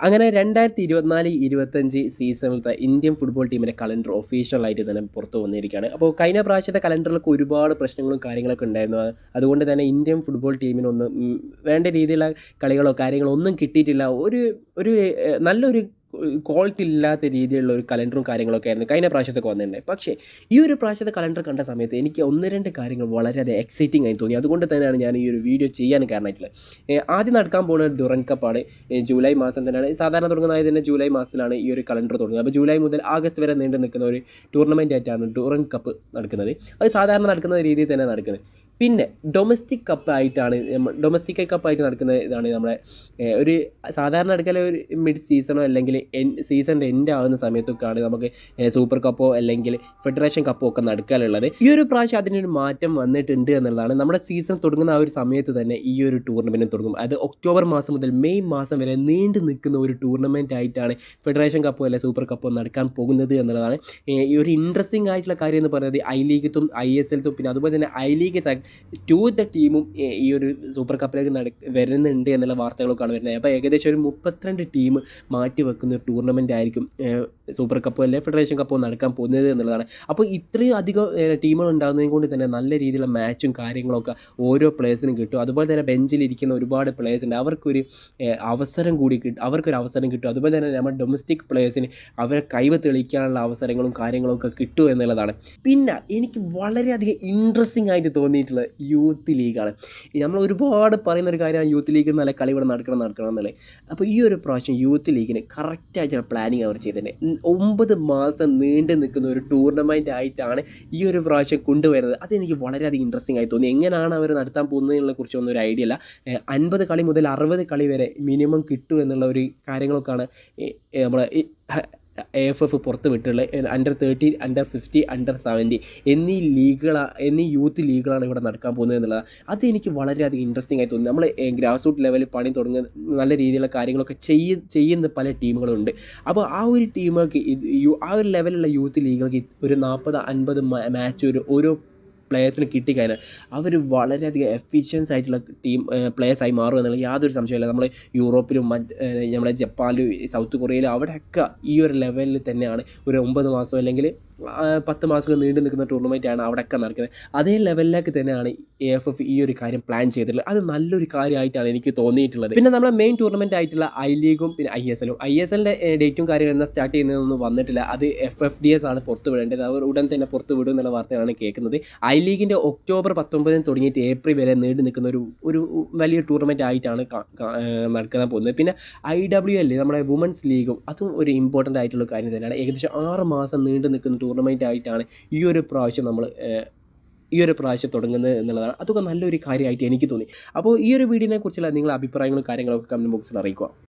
അങ്ങനെ രണ്ടായിരത്തി ഇരുപത്തിനാല് ഇരുപത്തഞ്ച് സീസണിലത്തെ ഇന്ത്യൻ ഫുട്ബോൾ ടീമിന്റെ കലണ്ടർ ഒഫീഷ്യലായിട്ട് തന്നെ പുറത്തു വന്നിരിക്കുകയാണ്. അപ്പോൾ കഴിഞ്ഞ പ്രാവശ്യത്തെ കലണ്ടറിലൊക്കെ ഒരുപാട് പ്രശ്നങ്ങളും കാര്യങ്ങളൊക്കെ ഉണ്ടായിരുന്നു. അതുകൊണ്ട് തന്നെ ഇന്ത്യൻ ഫുട്ബോൾ ടീമിനൊന്നും വേണ്ട രീതിയിലുള്ള കളികളോ കാര്യങ്ങളോ ഒന്നും കിട്ടിയിട്ടില്ല. ഒരു ഒരു നല്ലൊരു ക്വാളിറ്റി ഇല്ലാത്ത രീതിയിലുള്ള ഒരു കലണ്ടറും കാര്യങ്ങളൊക്കെ ആയിരുന്നു കഴിഞ്ഞ പ്രാവശ്യത്തൊക്കെ വന്നിട്ടുണ്ട്. പക്ഷേ ഈ ഒരു പ്രാവശ്യത്തെ കലണ്ടർ കണ്ട സമയത്ത് എനിക്ക് ഒന്ന് രണ്ട് കാര്യങ്ങൾ വളരെയധികം എക്സൈറ്റിംഗ് ആയി തോന്നി. അതുകൊണ്ട് തന്നെയാണ് ഞാൻ ഈ ഒരു വീഡിയോ ചെയ്യാൻ കാരണമായിട്ടുള്ളത്. ആദ്യം നടക്കാൻ പോകുന്ന ഡുറൻ കപ്പാണ് ജൂലൈ മാസം തന്നെയാണ്. സാധാരണ തുടങ്ങുന്നത് തന്നെ ജൂലൈ മാസത്തിലാണ് ഈ ഒരു കലണ്ടർ തുടങ്ങുന്നത്. അപ്പോൾ ജൂലൈ മുതൽ ആഗസ്റ്റ് വരെ നീണ്ടു നിൽക്കുന്ന ഒരു ടൂർണമെന്റ് ആയിട്ടാണ് ഡുറൻ കപ്പ് നടക്കുന്നത്. അത് സാധാരണ നടക്കുന്ന രീതിയിൽ തന്നെ നടക്കുന്നത്. പിന്നെ ഡൊമസ്റ്റിക് കപ്പ് ആയിട്ടാണ് ഡൊമസ്റ്റിക് കപ്പായിട്ട് നടക്കുന്ന ഇതാണ് നമ്മുടെ ഒരു സാധാരണ നടക്കാൻ ഒരു മിഡ് സീസണോ അല്ലെങ്കിൽ എൻ സീസണിന്റെ എൻഡ് ആകുന്ന സമയത്തൊക്കെയാണ് നമുക്ക് സൂപ്പർ കപ്പോ അല്ലെങ്കിൽ ഫെഡറേഷൻ കപ്പോ ഒക്കെ നടക്കാനുള്ളത്. ഈ ഒരു പ്രാവശ്യം അതിനൊരു മാറ്റം വന്നിട്ടുണ്ട് എന്നുള്ളതാണ് നമ്മുടെ സീസൺ തുടങ്ങുന്ന ആ ഒരു സമയത്ത് തന്നെ ഈ ഒരു ടൂർണമെന്റ് തുടങ്ങും. അത് ഒക്ടോബർ മാസം മുതൽ മെയ് മാസം വരെ നീണ്ടു നിൽക്കുന്ന ഒരു ടൂർണമെന്റ് ആയിട്ടാണ് ഫെഡറേഷൻ കപ്പോ അല്ലെങ്കിൽ സൂപ്പർ കപ്പോ നടക്കാൻ പോകുന്നത് എന്നുള്ളതാണ്. ഈ ഒരു ഇൻട്രസ്റ്റിംഗ് ആയിട്ടുള്ള കാര്യം എന്ന് പറയുന്നത് ഐ ലീഗത്തും ഐ എസ് എൽത്തും പിന്നെ അതുപോലെ തന്നെ ഐ ലീഗ് ടു ദ ടീമും ഈ ഒരു സൂപ്പർ കപ്പിലേക്ക് നട വരുന്നുണ്ട് എന്നുള്ള വാർത്തകളൊക്കെയാണ് വരുന്നത്. അപ്പോൾ ഏകദേശം ഒരു മുപ്പത്തിരണ്ട് ടീം മാറ്റി വെക്കുന്ന ഒരു ടൂർണമെന്റ് ആയിരിക്കും. സൂപ്പർ കപ്പ് അല്ലെങ്കിൽ ഫെഡറേഷൻ കപ്പ് നടക്കാൻ പോകുന്നത് എന്നുള്ളതാണ്. അപ്പോൾ ഇത്രയും അധികം ടീമുകൾ ഉണ്ടാകുന്നതും കൊണ്ട് തന്നെ നല്ല രീതിയിലുള്ള മാച്ചും കാര്യങ്ങളൊക്കെ ഓരോ പ്ലേയേഴ്സിനും കിട്ടും. അതുപോലെ തന്നെ ബെഞ്ചിലിരിക്കുന്ന ഒരുപാട് പ്ലേയേഴ്സ് ഉണ്ട്. അവർക്കൊരു അവസരം കൂടി കിട്ടും. അവർക്കൊരു അവസരം കിട്ടും. അതുപോലെ തന്നെ നമ്മുടെ ഡൊമസ്റ്റിക് പ്ലേയേഴ്സിന് അവരെ കൈവ് തെളിയിക്കാനുള്ള അവസരങ്ങളും കാര്യങ്ങളൊക്കെ കിട്ടും എന്നുള്ളതാണ്. പിന്നെ എനിക്ക് വളരെയധികം ഇൻട്രസ്റ്റിംഗ് ആയിട്ട് തോന്നിയിട്ടുള്ള യൂത്ത് ലീഗാണ് നമ്മൾ ഒരുപാട് പറയുന്ന ഒരു കാര്യമാണ് യൂത്ത് ലീഗ് നല്ല കളി ഇവിടെ നടക്കണം നടക്കണം എന്നുള്ളത്. അപ്പോൾ ഈ ഒരു പ്രാവശ്യം യൂത്ത് ലീഗിന് കറക്റ്റായിട്ടുള്ള പ്ലാനിങ് അവർ ചെയ്തിട്ടുണ്ട്. ഒമ്പത് മാസം നീണ്ടു നിൽക്കുന്ന ഒരു ടൂർണമെന്റ് ആയിട്ടാണ് ഈ ഒരു പ്രാവശ്യം കൊണ്ടുവരുന്നത്. അതെനിക്ക് വളരെയധികം ഇൻട്രസ്റ്റിംഗ് ആയി തോന്നി. എങ്ങനെയാണ് അവർ നടത്താൻ പോകുന്നതിനെ കുറിച്ചൊന്നും ഒരു ഐഡിയ ഇല്ല അൻപത് കളി മുതൽ അറുപത് കളി വരെ മിനിമം കിട്ടും എന്നുള്ള ഒരു കാര്യങ്ങളൊക്കെയാണ് നമ്മളെ എ എഫ് എഫ് പുറത്ത് വിട്ടുള്ള under thirty under fifty under seventy എന്നീ ലീഗുകളാണ് എന്നീ യൂത്ത് ലീഗുകളാണ് ഇവിടെ നടക്കാൻ പോകുന്നത് എന്നുള്ളത്. അത് എനിക്ക് വളരെയധികം ഇൻട്രസ്റ്റിംഗ് ആയി തോന്നി നമ്മൾ ഗ്രാസ് റൂട്ട് ലെവലിൽ പണി തുടങ്ങുന്ന നല്ല രീതിയിലുള്ള കാര്യങ്ങളൊക്കെ ചെയ്യ ചെയ്യുന്ന പല ടീമുകളുണ്ട്. അപ്പോൾ ആ ഒരു ടീമുകൾക്ക് ആ ഒരു ലെവലിലുള്ള യൂത്ത് ലീഗുകൾക്ക് ഒരു നാൽപ്പത് അൻപത് മാച്ച് ഒരു ഓരോ പ്ലേയേഴ്സിന് കിട്ടിക്കഴിഞ്ഞാൽ അവർ വളരെയധികം എഫിഷ്യൻസ് ആയിട്ടുള്ള ടീം പ്ലേയേഴ്സായി മാറും എന്നുള്ള യാതൊരു സംശയമില്ല നമ്മൾ യൂറോപ്പിലും മറ്റ് നമ്മുടെ ജപ്പാനിലും സൗത്ത് കൊറിയയിലും അവിടെയൊക്കെ ഈ ഒരു ലെവലിൽ തന്നെയാണ് ഒരു ഒമ്പത് മാസം അല്ലെങ്കിൽ പത്ത് മാസം നീണ്ടു നിൽക്കുന്ന ടൂർണമെന്റാണ് അവിടെയൊക്കെ നടക്കുന്നത്. അതേ ലെവലിലേക്ക് തന്നെയാണ് എ എഫ് എഫ് ഈ ഒരു കാര്യം പ്ലാൻ ചെയ്തിട്ടുള്ളത്. അത് നല്ലൊരു കാര്യമായിട്ടാണ് എനിക്ക് തോന്നിയിട്ടുള്ളത്. പിന്നെ നമ്മുടെ മെയിൻ ടൂർണമെന്റ് ആയിട്ടുള്ള ഐ ലീഗും പിന്നെ ഐ എസ് എല്ലും ഐ എസ് എല്ലിന്റെ ഡേറ്റും കാര്യങ്ങളും എന്നാൽ സ്റ്റാർട്ട് ചെയ്യുന്നതൊന്നും വന്നിട്ടില്ല. അത് എഫ് എഫ് ഡി എസ് ആണ് പുറത്തു വിടേണ്ടത്. അവർ ഉടൻ തന്നെ പുറത്തു വിടും എന്നുള്ള വാർത്തയാണ് കേൾക്കുന്നത്. ഐ ലീഗിന്റെ ഒക്ടോബർ പത്തൊമ്പതിന് തുടങ്ങിയിട്ട് ഏപ്രിൽ വരെ നീണ്ടു നിൽക്കുന്ന ഒരു ഒരു വലിയ ടൂർണമെന്റ് ആയിട്ടാണ് നടക്കാൻ പോകുന്നത്. പിന്നെ ഐ ഡബ്ല്യു എൽ നമ്മുടെ വുമൻസ് ലീഗും അതും ഒരു ഇമ്പോർട്ടന്റ് ആയിട്ടുള്ള കാര്യം തന്നെയാണ്. ഏകദേശം ആറ് മാസം നീണ്ടു നിൽക്കുന്ന ടൂർണമെന്റ് ആയിട്ടാണ് ഈ ഒരു പ്രാവശ്യം നമ്മൾ ഈ ഒരു പ്രാവശ്യം തുടങ്ങുന്നത് എന്നുള്ളതാണ്. അതൊക്കെ നല്ലൊരു കാര്യമായിട്ട് എനിക്ക് തോന്നി. അപ്പോൾ ഈ ഒരു വീഡിയോനെ കുറിച്ചുള്ള നിങ്ങളുടെ അഭിപ്രായങ്ങളും കാര്യങ്ങളൊക്കെ കമന്റ് ബോക്സിൽ അറിയിക്കുക.